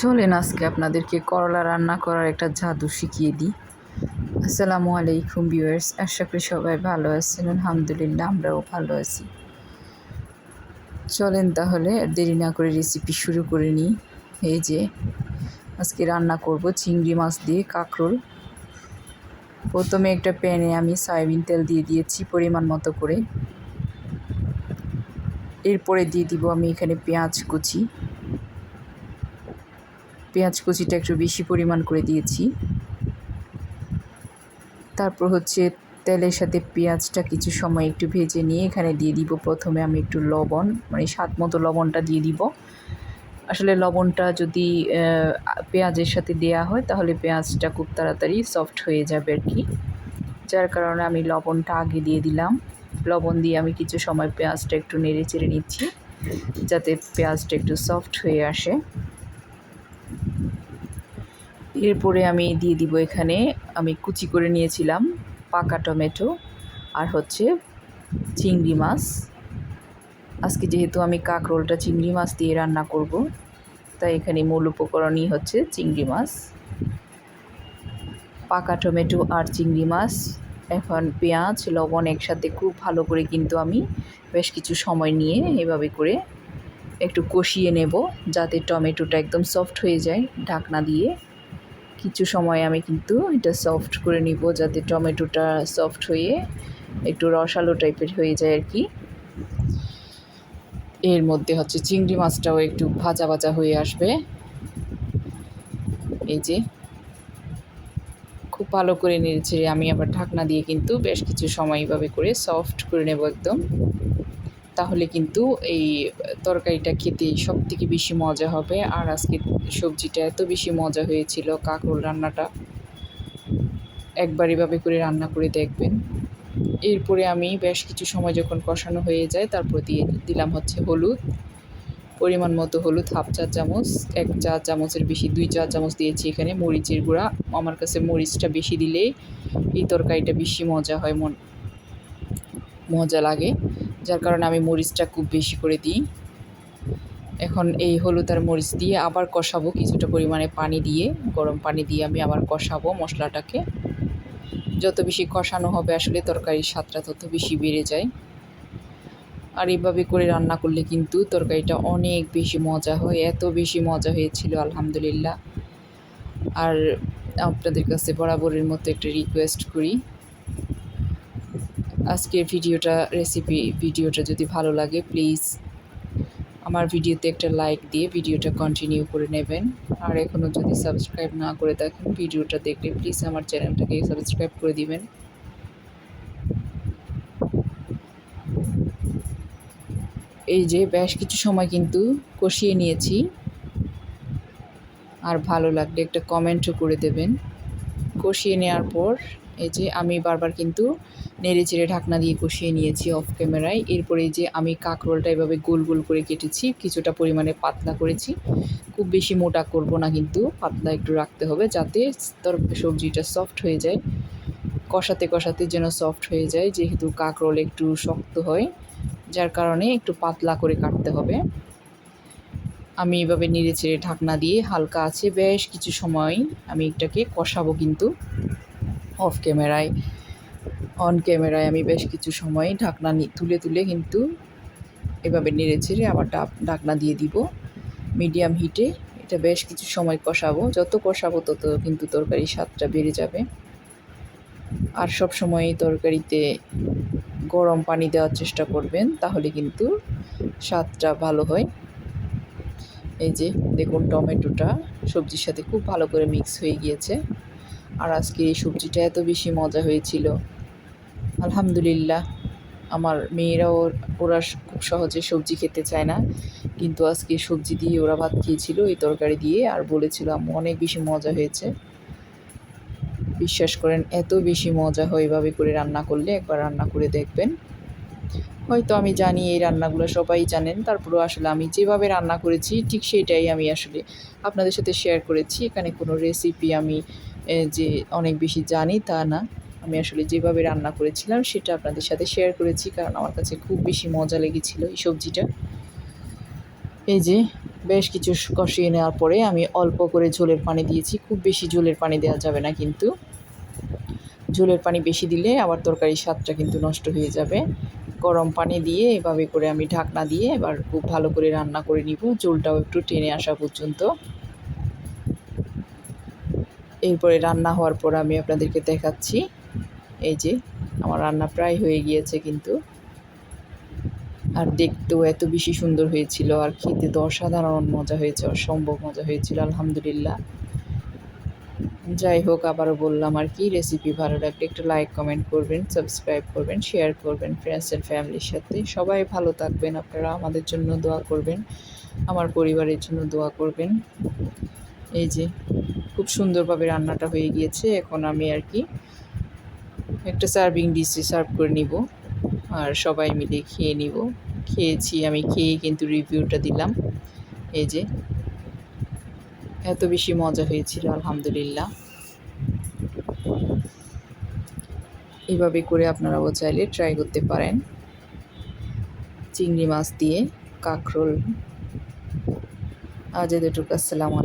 চলেন আজকে আপনাদেরকে করলা রান্না করার একটা জাদু শিখিয়ে দিই। আসসালামু আলাইকুম ভিউয়ার্স, আশা করি সবাই ভালো আছেন, আলহামদুলিল্লাহ আমরাও ভালো আছি। চলেন তাহলে দেরি না করে রেসিপি শুরু করে নিই। এই যে, আজকে রান্না করব চিংড়ি মাছ দিয়ে কাঁকরোল। প্রথমে একটা প্যানে আমি সয়াবিন তেল দিয়ে দিয়েছি পরিমাণ মতো করে। এরপরে দিয়ে দিব আমি এখানে পেঁয়াজ কুচি। পেঁয়াজ কুচিটা একটু বেশি পরিমাণ করে দিয়েছি। তারপর হচ্ছে তেলের সাথে পেঁয়াজটা কিছু সময় একটু ভেজে নিয়ে এখানে দিয়ে দিব। প্রথমে আমি একটু লবণ মানে স্বাদ মতো লবণটা দিয়ে দিব। আসলে লবণটা যদি পেঁয়াজের সাথে দেয়া হয় তাহলে পেঁয়াজটা খুব তাড়াতাড়ি সফট হয়ে যাবে আর কি। যার কারণে আমি লবণটা আগে দিয়ে দিলাম। লবণ দিয়ে আমি কিছু সময় পেঁয়াজটা একটু নেড়ে চেড়ে নিচ্ছি, যাতে পেঁয়াজটা একটু সফট হয়ে আসে। এরপরে আমি দিয়ে দিব এখানে, আমি কুচি করে নিয়েছিলাম পাকা টমেটো আর হচ্ছে চিংড়ি মাছ। আজকে যেহেতু আমি কাঁকরোলটা চিংড়ি মাছ দিয়ে রান্না করব, তাই এখানে মূল উপকরণই হচ্ছে চিংড়ি মাছ। পাকা টমেটো আর চিংড়ি মাছ, এখন পেঁয়াজ, লবণ একসাথে খুব ভালো করে কিন্তু আমি বেশ কিছু সময় নিয়ে এভাবে করে একটু কষিয়ে নেব, যাতে টমেটোটা একদম সফট হয়ে যায় ঢাকনা দিয়ে। কিছু সময় আমি কিন্তু এটা সফট করে নিব যাতে টমেটোটা সফট হয়ে একটু রসালো টাইপের হয়ে যায় আর কি। এর মধ্যে হচ্ছে চিংড়ি মাছটাও একটু ভাজা ভাজা হয়ে আসবে। এই যে। খুব ভালো করে নেড়েছে আমি আবার ঢাকনা দিয়ে কিন্তু বেশ কিছু সময় এইভাবে করে সফট করে নেব একদম। তাহলে কিন্তু এই তরকারিটা খেতে সব থেকে বেশি মজা হবে। আর আজকে সবজিটা এত বেশি মজা হয়েছিল, কাঁকরোল রান্নাটা। একবার এভাবে করে রান্না করে দেখবেন। এরপরে আমি বেশ কিছু সময় যখন কষানো হয়ে যায়, তারপর দিয়ে দিলাম হচ্ছে হলুদ। পরিমাণ মতো হলুদ, হাফ চা চামচ, এক চা চামচের বেশি, দুই চা চামচ দিয়েছি এখানে মরিচের গুঁড়া। আমার কাছে মরিচটা বেশি দিলে এই তরকারিটা বেশি মজা হয়, মন মজা লাগে। যার কারণে আমি মরিচটা খুব বেশি করে দিই। এখন এই হলুদ আর মরিচ দিয়ে আবার কষাবো কিছুটা পরিমাণে পানি দিয়ে, গরম পানি দিয়ে আমি আবার কষাবো মশলাটাকে। যত বেশি কষানো হবে আসলে তরকারির স্বাদটা তত বেশি বেড়ে যায়। আর এইভাবে করে রান্না করলে কিন্তু তরকারিটা অনেক বেশি মজা হয়, এত বেশি মজা হয়েছিল, আলহামদুলিল্লাহ। আর আপনাদের কাছে বরাবরের মতো একটা রিকোয়েস্ট করি। আজকের ভিডিওটা রেসিপি ভিডিওটা যদি ভালো লাগে প্লিজ আমার ভিডিওতে একটা লাইক দিয়ে ভিডিওটা কন্টিনিউ করে নেবেন। আর এখনও যদি সাবস্ক্রাইব না করে থাকেন, ভিডিওটা দেখলে প্লিজ আমার চ্যানেলটাকে সাবস্ক্রাইব করে দিবেন। এই যে বেশ কিছু সময় কিন্তু কষিয়ে নিয়েছি। আর ভালো লাগলে একটা কমেন্টও করে দেবেন। কষিয়ে নেওয়ার পর এই যে আমি বারবার কিন্তু নেড়ে চেড়ে ঢাকনা দিয়ে কষিয়ে নিয়েছি অফ ক্যামেরায় এরপরে যে আমি কাঁকরোলটা এভাবে গোল গোল করে কেটেছি, কিছুটা পরিমাণে পাতলা করেছি। খুব বেশি মোটা করব না কিন্তু, পাতলা একটু রাখতে হবে যাতে তোর সবজিটা সফট হয়ে যায়। কষাতে কষাতে যেন সফট হয়ে যায়, যেহেতু কাঁকরোল একটু শক্ত হয়, যার কারণে একটু পাতলা করে কাটতে হবে। আমি এভাবে নেড়ে চেড়ে ঢাকনা দিয়ে হালকা আছে, বেশ কিছু সময় আমি এটাকে কষাবো কিন্তু। অফ ক্যামেরায়, অন ক্যামেরায় আমি বেশ কিছু সময় ঢাকনা তুলে তুলে কিন্তু এভাবে নেড়ে ছেড়ে আবার ঢাকনা দিয়ে দিব মিডিয়াম হিটে। এটা বেশ কিছু সময় কষাবো, যত কষাবো তত কিন্তু তরকারির স্বাদটা বেড়ে যাবে। আর সব সময় তরকারিতে গরম পানি দেওয়ার চেষ্টা করবেন, তাহলে কিন্তু স্বাদটা ভালো হয়। এই যে, দেখুন টমেটোটা সবজির সাথে খুব ভালো করে মিক্স হয়ে গিয়েছে। আর আজকে এই সবজিটা এত বেশি মজা হয়েছিল। আলহামদুলিল্লাহ, আমার মেয়েরাও ওরা খুব সহজে সবজি খেতে চায় না। কিন্তু আজকে সবজি দিয়ে ওরা ভাত খেয়েছিল এই তরকারি দিয়ে আর বলেছিল অনেক বেশি মজা হয়েছে। বিশ্বাস করেন, এত বেশি মজা হয় এভাবে করে রান্না করলে, একবার রান্না করে দেখবেন। হয়তো আমি জানি এই রান্নাগুলো সবাই জানেন, তারপরেও আসলে আমি যেভাবে রান্না করেছি, ঠিক সেটাই আমি আসলে আপনাদের সাথে শেয়ার করেছি। এখানে কোনো রেসিপি আমি যে অনেক বেশি জানি তা না। আমি আসলে যেভাবে রান্না করেছিলাম সেটা আপনাদের সাথে শেয়ার করেছি, কারণ আমার কাছে খুব বেশি মজা লেগেছিল এই সবজিটা। এই যে, বেশ কিছু কষিয়ে নেওয়ার পরে আমি অল্প করে ঝোলের পানি দিয়েছি। খুব বেশি ঝোলের পানি দেওয়া যাবে না কিন্তু। ঝোলের পানি বেশি দিলে আবার তরকারির স্বাদটা কিন্তু নষ্ট হয়ে যাবে। গরম পানি দিয়ে এভাবে করে আমি ঢাকনা দিয়ে এবার খুব ভালো করে রান্না করে নিব। ঝোলটাও একটু টেনে আসা পর্যন্ত। এরপরে রান্না হওয়ার পর আমি আপনাদেরকে দেখাচ্ছি। এই যে, আমার রান্না প্রায় হয়ে গিয়েছে কিন্তু। আর দেখতেও এত বেশি সুন্দর হয়েছিল, আর খেতে তো অসাধারণ মজা হয়েছে, অসম্ভব মজা হয়েছিল, আলহামদুলিল্লাহ। যাই হোক, আবারও বললাম আর কি রেসিপি ভালো লাগলে একটু লাইক কমেন্ট করবেন সাবস্ক্রাইব করবেন শেয়ার করবেন ফ্রেন্ডস অ্যান্ড ফ্যামিলির সাথে। সবাই ভালো থাকবেন, আপনারা আমাদের জন্য দোয়া করবেন, আমার পরিবারের জন্য দোয়া করবেন। এই যে সুন্দরভাবে রান্নাটা হয়ে গিয়েছে। এখন আমি আর কি একটা সার্ভিং ডিশে সার্ভ করে নিব আর সবাই মিলে খেয়ে নিব। খেয়েছি, আমি খেয়ে কিন্তু রিভিউটা দিলাম। এই যে, এত বেশি মজা হয়েছিল, আলহামদুলিল্লাহ। এভাবে করে আপনারাও চাইলে ট্রাই করতে পারেন। চিংড়ি মাছ দিয়ে কাঁকরোল। আজ এতটুকু, আসসালামু আলাইকুম।